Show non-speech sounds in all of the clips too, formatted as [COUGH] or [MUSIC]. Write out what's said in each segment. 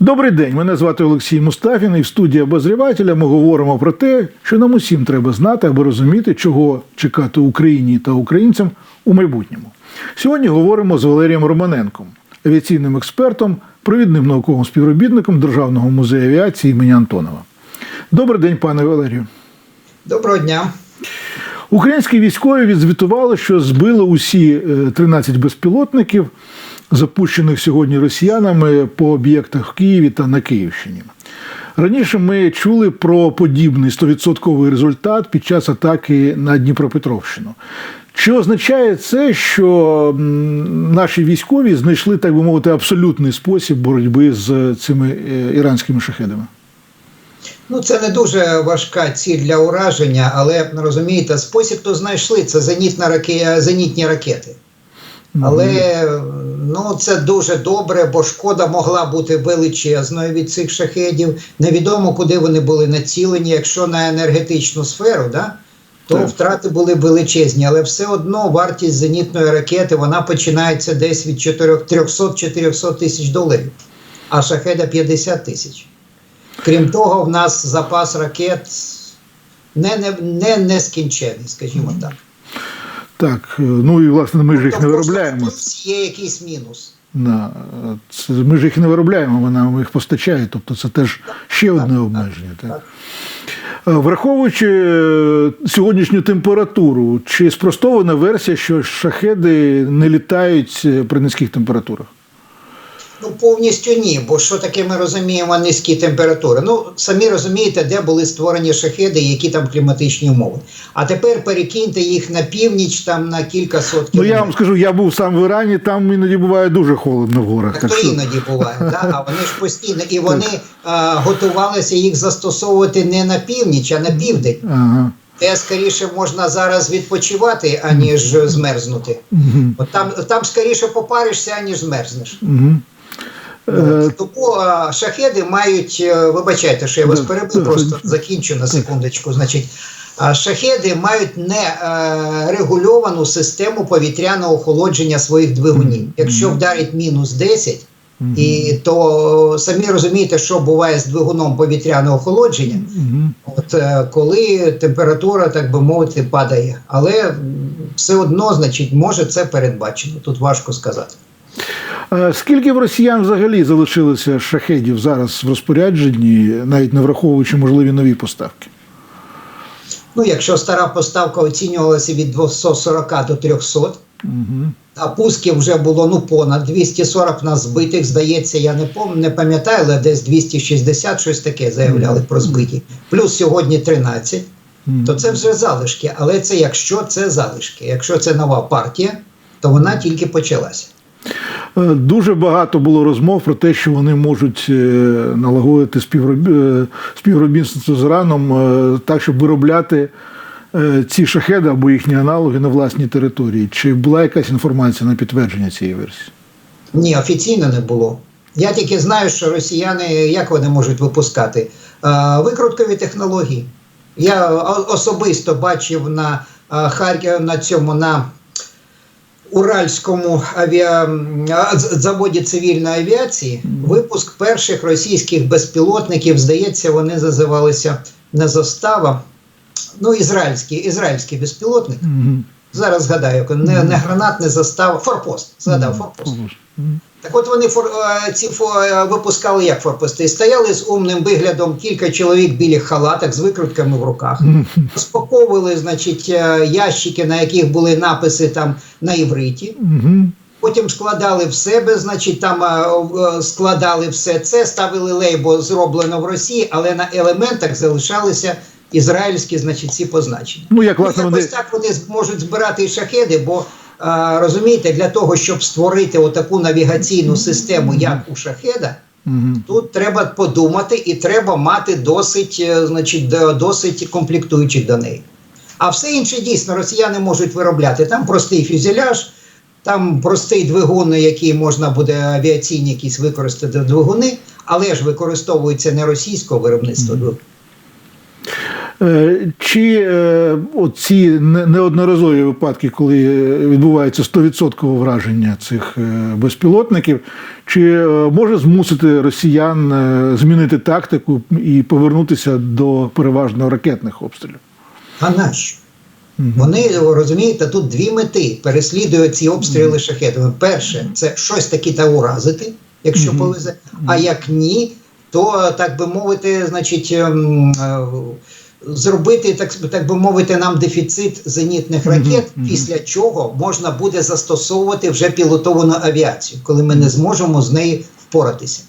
Добрий день, мене звати Олексій Мустафін, і в студії обозрівателя ми говоримо про те, що нам усім треба знати, аби розуміти, чого чекати Україні та українцям у майбутньому. Сьогодні говоримо з Валерієм Романенком, авіаційним експертом, провідним науковим співробітником Державного музею авіації імені Антонова. Добрий день, пане Валерію. Доброго дня. Українські військові відзвітували, що збили усі е, 13 безпілотників, запущених сьогодні росіянами по об'єктах в Києві та на Київщині. Раніше ми чули про подібний 100% результат під час атаки на Дніпропетровщину. Чи означає це, що наші військові знайшли, так би мовити, абсолютний спосіб боротьби з цими е, іранськими шахедами? Ну, це не дуже важка ціль для ураження, але розумієте, спосіб то знайшли це зенітна раке... зенітні ракети. Але ну, це дуже добре, бо шкода могла бути величезною від цих шахедів. Невідомо, куди вони були націлені. Якщо на енергетичну сферу, да, то Так. втрати були величезні. Але все одно вартість зенітної ракети вона починається десь від 300-400 тисяч доларів, а шахеда 50 тисяч. Крім того, в нас запас ракет не, не, не нескінчений, скажімо так. Так, е, ну і власне ми ж їх не виробляємо. Тут Є якийсь мінус. Да. це, ми ж їх не виробляємо, вона нам їх постачає. Тобто це теж ще одне обмеження. Так? так. так. Враховуючи е, сьогоднішню температуру, чи спростована версія, що шахеди не літають е, при низьких температурах? Ну, повністю ні, бо що таке ми розуміємо низькі температури? Ну, самі розумієте, де були створені шахеди, які там кліматичні умови. А тепер перекиньте їх на північ, там на кілька сот Ну я вам скажу, я був сам в Ірані, там іноді буває дуже холодно в горах. Так Так то що... іноді буває, да? а вони ж постійно, і вони а, готувалися їх застосовувати не на північ, а на південь. Ага. Де скоріше можна зараз відпочивати, аніж змерзнути. Угу. От там, там скоріше попаришся, аніж змерзнеш. Угу. Е, Тому шахеди мають, е, вибачайте, що я вас перебив, просто закінчу на секундочку. Значить, шахеди мають не е, регульовану систему повітряного охолодження своїх двигунів. Якщо вдарить мінус 10, і то самі розумієте, що буває з двигуном повітряного охолодження, от е, коли температура, так би мовити, падає. Але все одно, значить, може це передбачено. Тут важко сказати. Е, Скільки в росіян взагалі залишилося шахедів зараз в розпорядженні, навіть не враховуючи можливі нові поставки? Ну, якщо стара поставка оцінювалася від 240 до 300, Угу. а пусків вже було ну понад 240 в нас збитих, здається, я не пом не пам'ятаю, але десь 260 щось таке заявляли про збиті. Плюс сьогодні 13, то це вже залишки. Але це якщо це залишки. Якщо це нова партія, то вона тільки почалася. Е, Дуже багато було розмов про те, що вони можуть е, налагодити е, співробітництво з Іраном так, щоб виробляти ці шахеди або їхні аналоги на власній території. Чи була якась інформація на підтвердження цієї версії? Ні, офіційно не було. Я тільки знаю, що росіяни як вони можуть випускати викруткові технології. Я особисто бачив на Харків на цьому на Уральському авіа... заводі цивільної авіації випуск перших російських безпілотників, здається, вони називалися не застава. Ну, ізраїльський, ізраїльський безпілотник. Зараз згадаю, не, не гранат, не застава, форпост. Згадав форпост. Так от вони фор, е, ці е, випускали як форпости. Стояли з умним виглядом кілька чоловік білих халатах з викрутками в руках. Розпаковували, значить, е, ящики, на яких були написи там на івриті. Потім складали в себе, значить, там складали все це, ставили лейбо зроблено в Росії, але на елементах залишалися ізраїльські, значить, ці позначення. Ну, як власне Ну, вони. якось так вони зможуть збирати і шахеди, бо а, розумієте, для того, щоб створити отаку навігаційну систему, як у шахеда, тут треба подумати і треба мати досить, е, значить, досить комплектуючих до неї. А все інше дійсно росіяни можуть виробляти. Там простий фюзеляж, там простий двигун, який можна буде авіаційні якісь використати двигуни, але ж використовується не російського виробництва. Е, Чи е, ці неодноразові випадки, коли відбувається 100% враження цих е, безпілотників, чи може змусити росіян змінити тактику і повернутися до переважно ракетних обстрілів? А нащо? Вони розумієте, тут дві мети переслідують ці обстріли шахетами. Перше, це щось таке та уразити, якщо повезе. А як ні, то так би мовити, значить. Зробити так, так би мовити, нам дефіцит зенітних ракет, мгм. після чого можна буде застосовувати вже пілотовану авіацію, коли ми не зможемо з нею впоратися.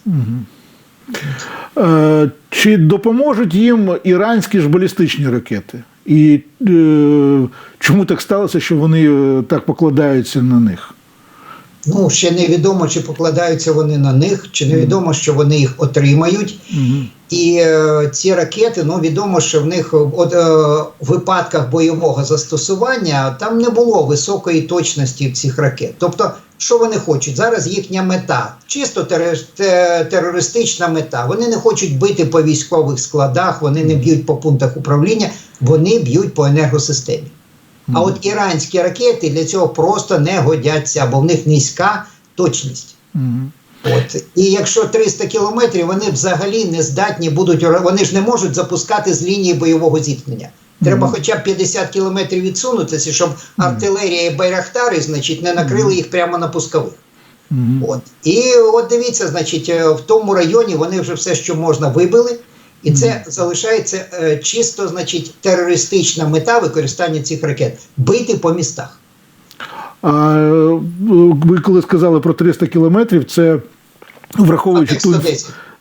Е, Чи допоможуть їм іранські ж балістичні ракети? І е, чому так сталося, що вони е, так покладаються на них? Ну ще невідомо, чи покладаються вони на них, чи невідомо, що вони їх отримають. І е, ці ракети, ну відомо, що в них от, е, в випадках бойового застосування там не було високої точності цих ракет. Тобто, що вони хочуть? Зараз їхня мета, чисто тере- терористична мета. Вони не хочуть бити по військових складах, вони не б'ють по пунктах управління, вони б'ють по енергосистемі. А от іранські ракети для цього просто не годяться, бо в них низька точність. От і якщо 300 кілометрів, вони взагалі не здатні будуть вони ж не можуть запускати з лінії бойового зіткнення. Треба хоча б 50 кілометрів відсунутися, щоб артилерія і байрахтари, значить, не накрили їх прямо на пускових. От і от дивіться, значить, е, в тому районі вони вже все, що можна, вибили. І це залишається е, чисто, значить, терористична мета використання цих ракет бити по містах. А е, ви коли сказали про 300 кілометрів, це враховуючи ту,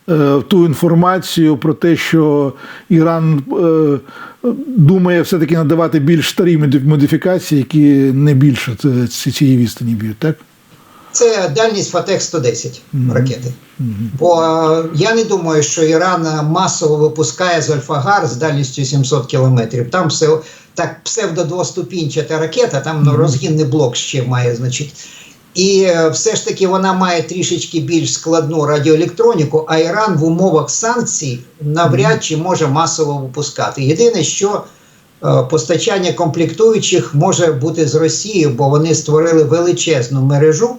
е, ту інформацію про те, що Іран е, думає все-таки надавати більш старі моди- модифікації, які не більше цієї відстані б'ють, так? Це дальність Фатех 110 Мгм. ракети. Мгм. Бо е, я не думаю, що Іран масово випускає з Альфагар з дальністю 700 кілометрів. Там все так псевдо-двоступінчата ракета, там ну, розгінний блок ще має, значить. І е, все ж таки вона має трішечки більш складну радіоелектроніку, а Іран в умовах санкцій навряд чи може масово випускати. Єдине, що постачання комплектуючих може бути з Росії, бо вони створили величезну мережу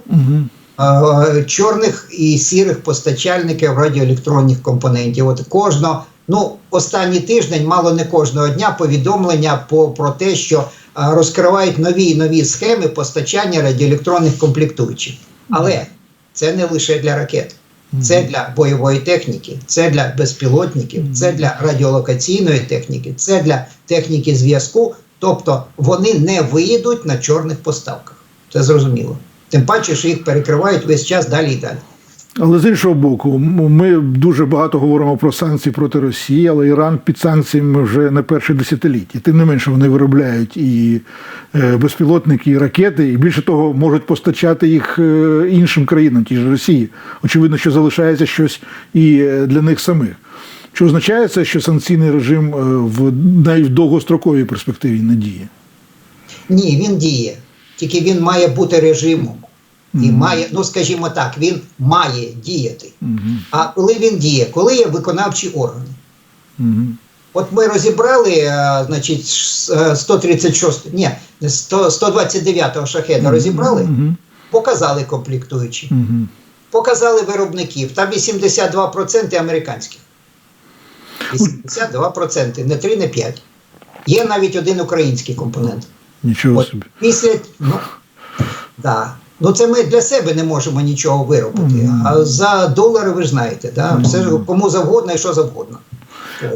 е, чорних і сірих постачальників радіоелектронних компонентів. От кожного, ну останній тиждень, мало не кожного дня, повідомлення по про те, що е, розкривають нові і нові схеми постачання радіоелектронних комплектуючих. Але це не лише для ракет. Це для бойової техніки, це для безпілотників, це для радіолокаційної техніки, це для техніки зв'язку. Тобто вони не виїдуть на чорних поставках. Це зрозуміло. Тим паче, що їх перекривають весь час далі і далі. Але з іншого боку, ми дуже багато говоримо про санкції проти Росії, але Іран під санкціями вже не перше десятиліття. Тим не менше, вони виробляють і е, безпілотники, і ракети, і більше того, можуть постачати їх е, іншим країнам, тій ж Росії. Очевидно, що залишається щось і е, для них самих. Чи означає це, що санкційний режим в навіть довгостроковій перспективі не діє? Ні, він діє. Тільки він має бути режимом. І має, ну скажімо так, він має діяти. Мгм. А коли він діє, коли є виконавчі органи. Мгм. От ми розібрали, е, значить, е, 136, ні, 100, 129-го шахеда розібрали, Мгм. показали комплектуючі, Мгм. показали виробників. Там 82% американських. 82%, не 3, не 5. Є навіть один український компонент. Нічого От собі. після ну, да. Ну це ми для себе не можемо нічого виробити. А за долари ви ж знаєте, да? все ж кому завгодно і що завгодно.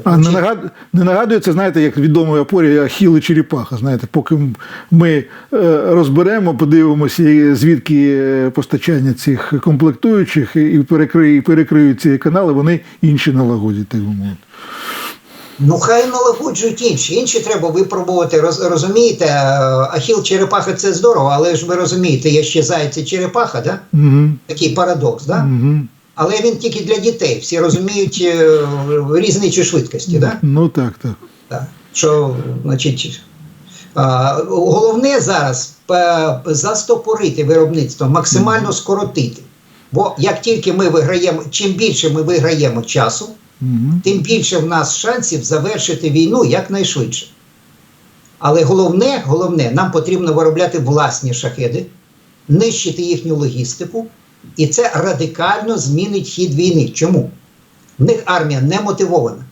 А не, нагад... не нагадує це, знаєте, як відомий опорі Ахіл і Черепаха. Знаєте, поки ми е, розберемо, подивимося, звідки е, постачання цих комплектуючих і перекриють, і перекриють ці канали, вони інші налагодять, так би мовити. Ну, хай налагоджують інші. Інші треба випробувати. Роз, розумієте, е, Ахіл черепаха це здорово, але ж ви розумієте, є ще заяць і черепаха, да? Угу. такий парадокс. Да? Угу. Але він тільки для дітей. Всі розуміють е, різниці швидкості. Да? Ну так, так. Так. Що, значить, а, головне зараз е, застопорити виробництво, максимально скоротити. Бо як тільки ми виграємо, чим більше ми виграємо часу, Тим більше в нас шансів завершити війну якнайшвидше. Але головне, головне, нам потрібно виробляти власні шахеди, нищити їхню логістику, і це радикально змінить хід війни. Чому? В них армія не мотивована.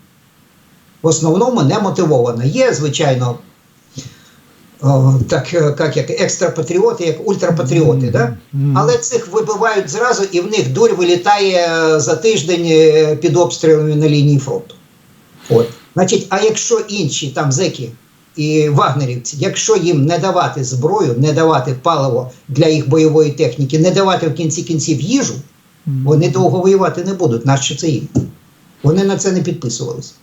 В основному не мотивована. Є, звичайно, так, е, як, як екстрапатріоти, як ультрапатріоти. Да? Але цих вибивають зразу, і в них дурь вилітає е, за тиждень е, під обстрілами на лінії фронту. От. Значить, а якщо інші там зеки і вагнерівці, якщо їм не давати зброю, не давати паливо для їх бойової техніки, не давати в кінці кінців їжу, вони довго воювати не будуть. Нащо це їм? Вони на це не підписувалися.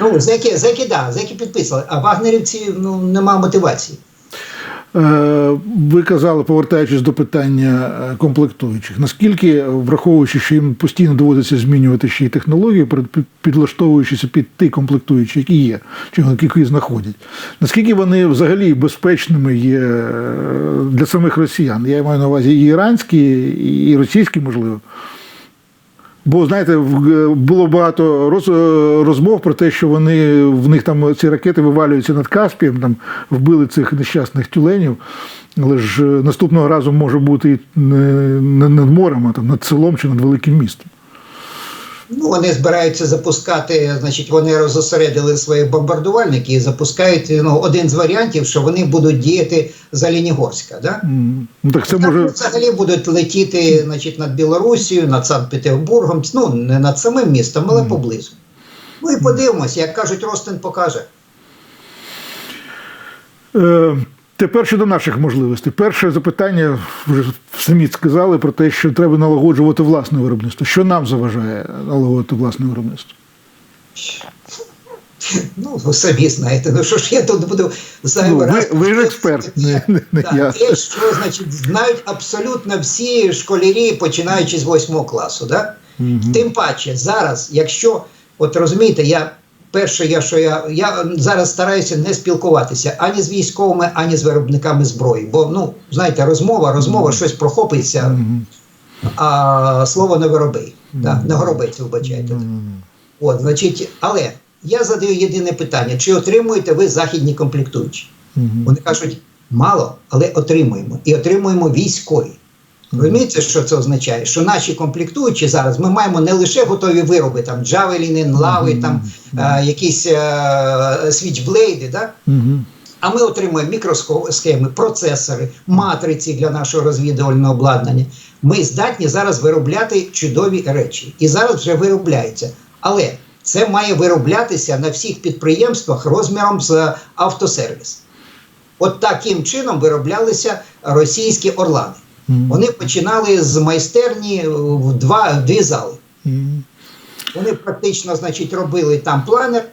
Ну, зеки, зеки, да, зеки підписали, а вагнерівці ну, нема мотивації. Е, Ви казали, повертаючись до питання е, комплектуючих, наскільки, враховуючи, що їм постійно доводиться змінювати ще й технології, перед- під- підлаштовуючись під ті комплектуючі, які є, чи які знаходять, наскільки вони взагалі безпечними є е, для самих росіян? Я маю на увазі і іранські, і російські, можливо. Бо знаєте, в- було багато роз, розмов про те, що вони в них там ці ракети вивалюються над Каспієм, там вбили цих нещасних тюленів. Але ж е, наступного разу може бути і не над морем, а там над селом чи над великим містом. Ну, вони збираються запускати, значить, вони розосередили свої бомбардувальники і запускають ну, один з варіантів, що вони будуть діяти за Лінігорська. Да? Ну так це Так, може. взагалі будуть летіти значить, над Білорусією, над Санкт-Петербургом, ну не над самим містом, але поблизу. Ну і подивимося, як кажуть, Ростин покаже. Е, Тепер щодо наших можливостей. Перше запитання вже самі сказали про те, що треба налагоджувати власне виробництво. Що нам заважає налагодити власне виробництво? Ну, ви самі знаєте, ну що ж я тут буду Ну, зайвий ви, раз. ви ж експерт, не, не, не Так, я. те, що значить, знають абсолютно всі школярі, починаючи з 8 класу. Да? Мгм. Тим паче, зараз, якщо, от розумієте, я перше, я що я, я зараз стараюся не спілкуватися ані з військовими, ані з виробниками зброї. Бо, ну, знаєте, розмова, розмова, щось прохопиться, а слово не вироби. Да? Не горобець, вибачайте. От, значить, але я задаю єдине питання: чи отримуєте ви західні комплектуючі? Вони кажуть, мало, але отримуємо. І отримуємо військові. Розумієте, що це означає? Що наші комплектуючі зараз ми маємо не лише готові вироби, там джавеліни, лави, там е, якісь е, свічблейди, да? А ми отримуємо мікросхеми, процесори, матриці для нашого розвідувального обладнання. Ми здатні зараз виробляти чудові речі. І зараз вже виробляються. Але це має вироблятися на всіх підприємствах розміром з автосервіс. От таким чином вироблялися російські орлани. Вони починали з майстерні е, в два дві зали. Вони практично, значить, робили там планер,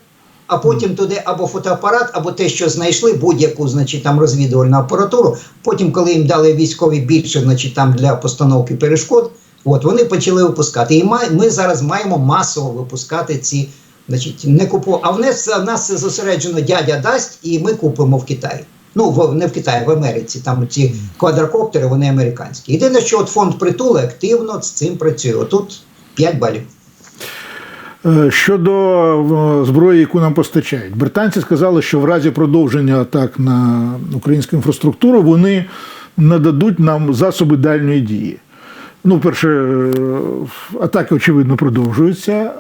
а потім туди або фотоапарат, або те, що знайшли, будь-яку, значить, там розвідувальну апаратуру. Потім, коли їм дали військові більше, значить, там для постановки перешкод, от вони почали випускати. І ми зараз маємо масово випускати ці. Значить, не купу. А в нас, в нас зосереджено дядя дасть, і ми купимо в Китаї. Ну, в, не в Китаї, в Америці. Там ці квадрокоптери, вони американські. Єдине, що от фонд притули активно з цим працює. Отут 5 балів. Е, Щодо зброї, яку нам постачають, британці сказали, що в разі продовження атак на українську інфраструктуру вони нададуть нам засоби дальньої дії. Ну, перше, е, атаки, очевидно, продовжуються. е,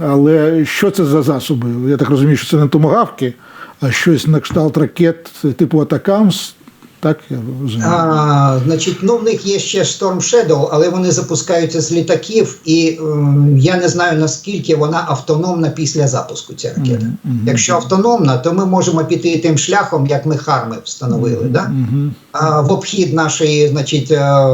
Але що це за засоби? Я так розумію, що це не томагавки, щось на кшталт ракет типу Атакамс. Так, я розумію. А, значить, ну в них є ще Storm Shadow, але вони запускаються з літаків, і ем, я не знаю наскільки вона автономна після запуску ця ракета. Мгм, мгм. Якщо автономна, то ми можемо піти тим шляхом, як ми харми встановили. Да? Мгм. А, в обхід нашої значить, е,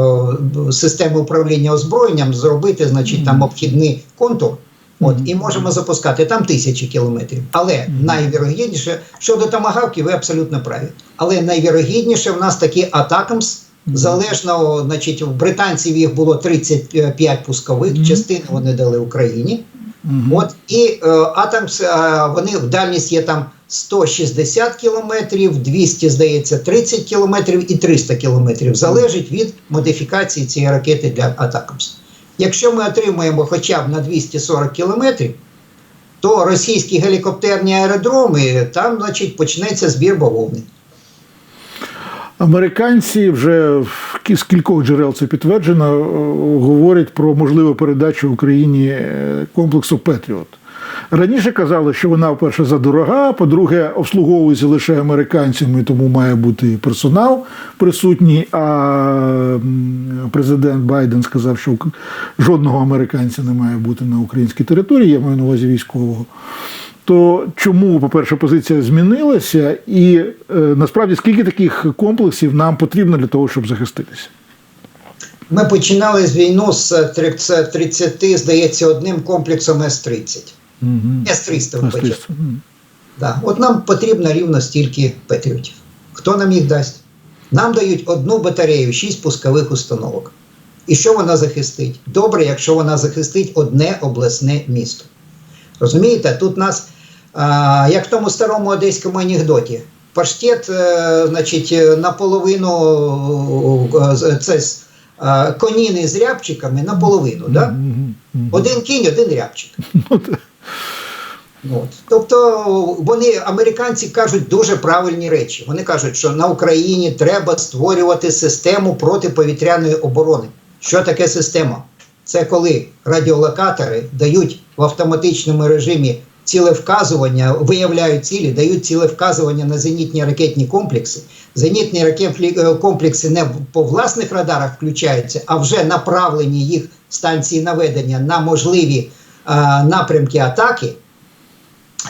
системи управління озброєнням зробити значить, там обхідний контур. От, і можемо запускати там тисячі кілометрів. Але найвірогідніше, щодо тамагавки, ви абсолютно праві. Але найвірогідніше в нас такі атакамс, залежно, значить, у британців їх було 35 пускових, частину вони дали Україні. Мгм. От і е, Атомс, е, вони в дальність є там 160 кілометрів, 200, здається, 30 кілометрів і 300 кілометрів. Залежить від модифікації цієї ракети для Атакамс. Якщо ми отримаємо хоча б на 240 кілометрів, то російські гелікоптерні аеродроми, там, значить, почнеться збір бавовни. Американці вже з кількох джерел це підтверджено, е, говорять про можливу передачу Україні е, комплексу Петріот. Раніше казали, що вона, по-перше, задорога, по-друге, обслуговується лише американцями, тому має бути персонал присутній. А президент Байден сказав, що жодного американця не має бути на українській території, я маю на увазі військового. То чому, по-перше, позиція змінилася, і е, насправді скільки таких комплексів нам потрібно для того, щоб захиститися? Ми починали з війну з 30, 30, здається, одним комплексом С-30. Угу. С-300 вибачте. Да. От нам потрібно рівно стільки патріотів. Хто нам їх дасть? Нам дають одну батарею, шість пускових установок. І що вона захистить? Добре, якщо вона захистить одне обласне місто. Розумієте, тут нас, а, як в тому старому одеському анекдоті, паштет, е, значить, е, наполовину е, це з, е, коніни з рябчиками наполовину. Да? Один кінь, один рябчик. От. Тобто вони, американці, кажуть дуже правильні речі. Вони кажуть, що на Україні треба створювати систему протиповітряної оборони. Що таке система? Це коли радіолокатори дають в автоматичному режимі цілевказування, виявляють цілі, дають цілевказування на зенітні ракетні комплекси. Зенітні ракетні е, комплекси не по власних радарах включаються, а вже направлені їх станції наведення на можливі е, напрямки атаки.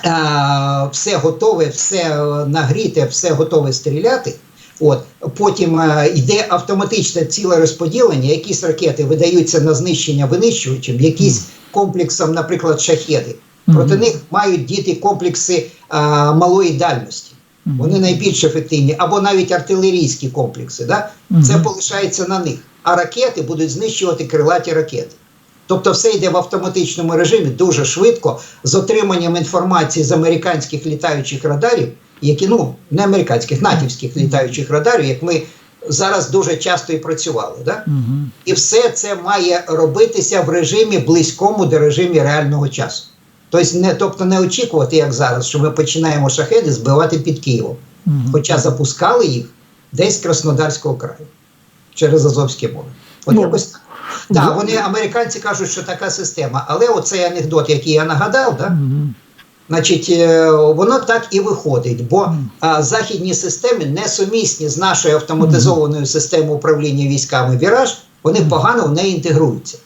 Е, все готове, все е, нагріте, все готове стріляти. От потім е, йде автоматичне ціле розподілення. Якісь ракети видаються на знищення винищувачем, якісь комплексом, наприклад, шахеди. Проти них мають діти комплекси е, малої дальності. Вони найбільш ефективні, або навіть артилерійські комплекси. Да? Це полишається на них. А ракети будуть знищувати крилаті ракети. Тобто все йде в автоматичному режимі дуже швидко з отриманням інформації з американських літаючих радарів, які ну не американських, натівських літаючих радарів, як ми зараз дуже часто і працювали. Да? І все це має робитися в режимі близькому до режимі реального часу. Тобто не, тобто не очікувати, як зараз, що ми починаємо шахеди збивати під Києвом. Хоча запускали їх десь з Краснодарського краю через Азовське море. От Ну, якось так. Да, вони американці кажуть, що така система, але оцей анекдот, який я нагадав, да, значить, е, воно так і виходить, бо а, західні системи несумісні з нашою автоматизованою системою управління військами Віраж, вони погано в неї інтегруються.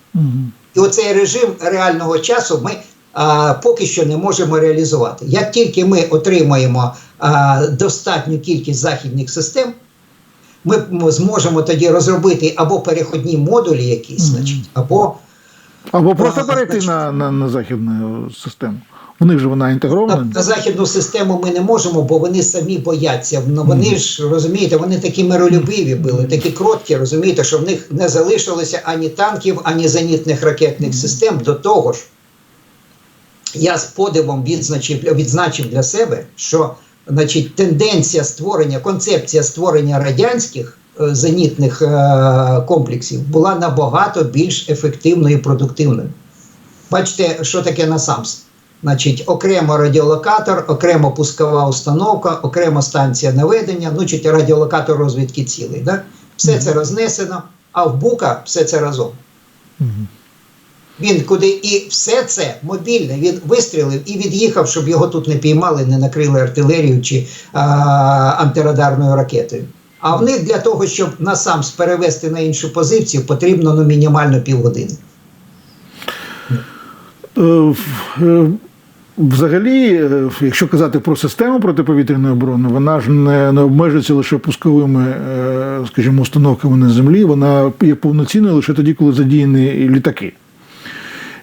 І оцей режим реального часу ми а, поки що не можемо реалізувати. Як тільки ми отримаємо а, достатню кількість західних систем, ми зможемо тоді розробити або переходні модулі якісь, значить, або Або просто Ага, перейти на, на, на західну систему. В них же вона інтегрована. на західну систему ми не можемо, бо вони самі бояться. Ну, вони ж розумієте, вони такі миролюбиві були, такі кроткі, розумієте, що в них не залишилося ані танків, ані зенітних ракетних систем. До того ж, я з подивом відзначив, відзначив для себе, що значить, тенденція створення, концепція створення радянських е, зенітних е, комплексів була набагато більш ефективною і продуктивною. Бачите, що таке насамс? Значить, окремо радіолокатор, окремо пускова установка, окремо станція наведення, ну чи радіолокатор розвідки цілей. Да? Все це рознесено, а в бука все це разом. Він куди і все це мобільне, він вистрілив і від'їхав, щоб його тут не піймали, не накрили артилерією чи а, антирадарною ракетою. А в них для того, щоб насамс перевести на іншу позицію, потрібно ну, мінімально півгодини. Е, е, Взагалі, е, якщо казати про систему протиповітряної оборони, вона ж не, не обмежується лише пусковими, скажімо, установками на землі. Вона є повноцінною лише тоді, коли задіяні літаки.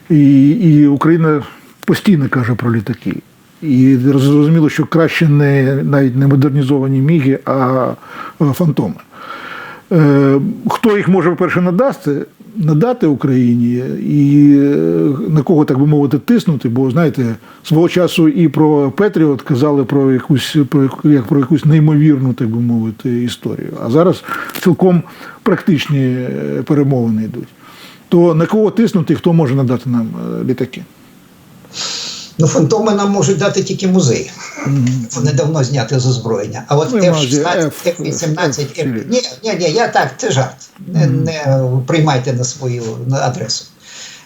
І, і Україна постійно каже про літаки. І зрозуміло, що краще не навіть не модернізовані міги, а фантоми. Е, Хто їх може, по-перше, надасти, надати Україні і е, на кого, так би мовити, тиснути, бо знаєте, свого часу і про Петріот казали про якусь про як про якусь неймовірну, так би мовити, історію. А зараз цілком практичні е, перемовини йдуть. То на кого тиснути, хто може надати нам е, літаки? Ну, фантоми нам можуть дати тільки музеї. Вони давно зняті з озброєння. А от Ну, F-16, F- F-18, F-. Ні, ні, ні, я так, це жарт. Не, не приймайте на свою на адресу.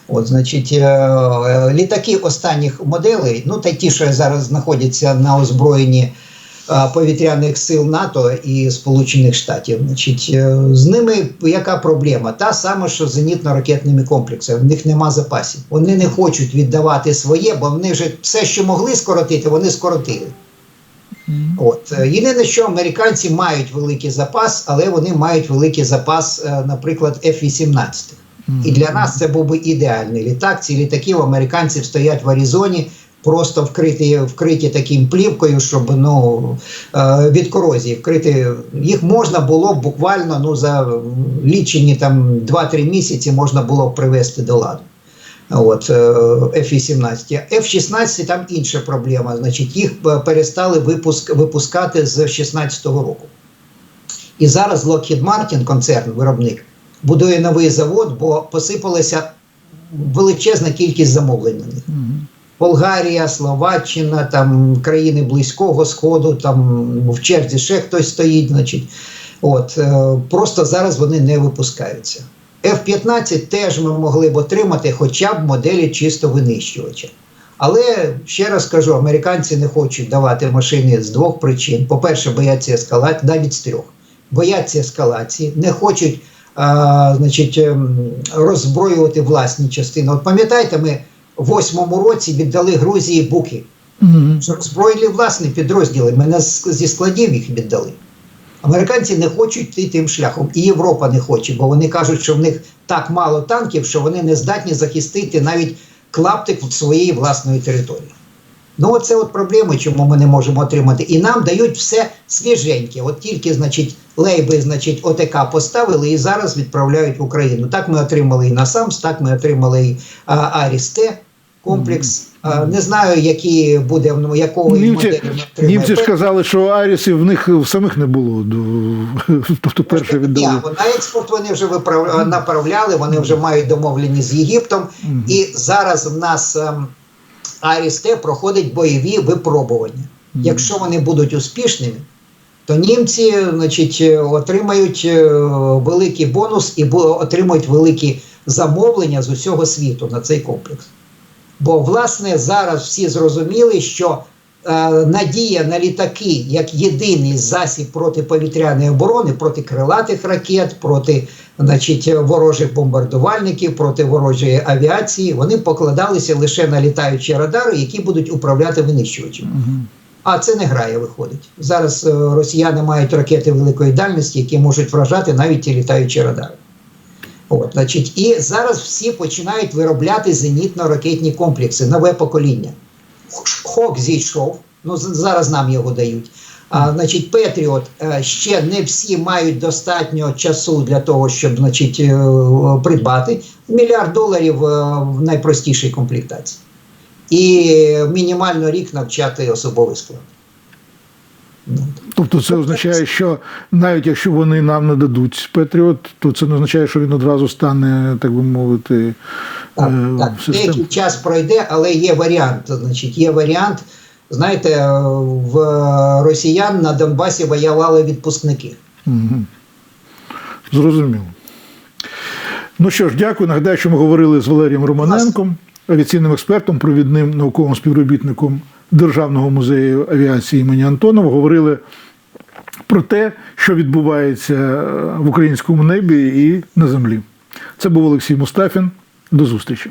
От, значить, е, е, літаки останніх моделей, ну та ті, що зараз знаходяться на озброєнні повітряних сил НАТО і Сполучених Штатів. Значить, е, з ними яка проблема? Та сама, що з зенітно-ракетними комплексами. В них нема запасів. Вони не хочуть віддавати своє, бо вони вже все, що могли скоротити, вони скоротили. От е, єдине, що американці мають великий запас, але вони мають великий запас, е, наприклад, F-18. І для нас це був би ідеальний літак. Ці літаки у американців стоять в Аризоні, просто вкриті, вкриті таким плівкою, щоб ну, е, від корозії вкрити. Їх можна було буквально ну, за лічені там 2-3 місяці можна було б привести до ладу. От, е, F-18. F-16 там інша проблема. Значить, їх е, перестали випуск, випускати з 16-го року. І зараз Lockheed Martin, концерн, виробник, будує новий завод, бо посипалася величезна кількість замовлень на них. Болгарія, Словаччина, там країни Близького Сходу, там в черзі ще хтось стоїть. Значить, от, е, просто зараз вони не випускаються. F-15 теж ми могли б отримати хоча б моделі чисто винищувача. Але ще раз кажу, американці не хочуть давати машини з двох причин: по-перше, бояться ескалації, навіть з трьох. Бояться ескалації, не хочуть а, значить, ем, роззброювати власні частини. От пам'ятаєте, ми восьмому році віддали Грузії буки. Мгм. Що роззброїли власні підрозділи. Мене зі складів їх віддали. Американці не хочуть йти тим шляхом, і Європа не хоче, бо вони кажуть, що в них так мало танків, що вони не здатні захистити навіть клаптик своєї власної території. Ну, оце от проблеми, чому ми не можемо отримати. І нам дають все свіженьке. От тільки, значить, лейби, значить, ОТК поставили і зараз відправляють в Україну. Так ми отримали і Насамс, так ми отримали і Арісте комплекс. Не знаю, які буде ну, якого Німці, моделі ми німці ж казали, що Арісів в них самих не було. [LAUGHS] Тобто перше Ні, на експорт вони вже виправ... направляли, вони вже мають домовлені з Єгиптом. І зараз в нас ем, Арісте проходить бойові випробування. Якщо вони будуть успішними, то німці значить, е, отримають е, великий бонус і отримують великі замовлення з усього світу на цей комплекс. Бо, власне, зараз всі зрозуміли, що е, надія на літаки як єдиний засіб протиповітряної оборони, проти крилатих ракет, проти значить, ворожих бомбардувальників, проти ворожої авіації, вони покладалися лише на літаючі радари, які будуть управляти винищувачами. А це не грає, виходить. Зараз е, росіяни мають ракети великої дальності, які можуть вражати навіть ті літаючі радари. От, значить, і зараз всі починають виробляти зенітно-ракетні комплекси, нове покоління. Хок зійшов, ну зараз нам його дають. А, значить, Петріот е, ще не всі мають достатньо часу для того, щоб значить, е, придбати. Мільярд доларів е, в найпростішій комплектації. І мінімально рік навчати особовий склад. Тобто це означає, що навіть якщо вони нам не дадуть Петріот, то це не означає, що він одразу стане, так би мовити, Так, е, так. Деякий час пройде, але є варіант. Значить, є варіант. Знаєте, в росіян на Донбасі воювали відпускники. Мгм. Зрозуміло. Ну що ж, дякую. Нагадаю, що ми говорили з Валерієм Романенком, авіаційним експертом, провідним науковим співробітником Державного музею авіації імені Антонова. Говорили про те, що відбувається в українському небі і на землі. Це був Олексій Мустафін. До зустрічі.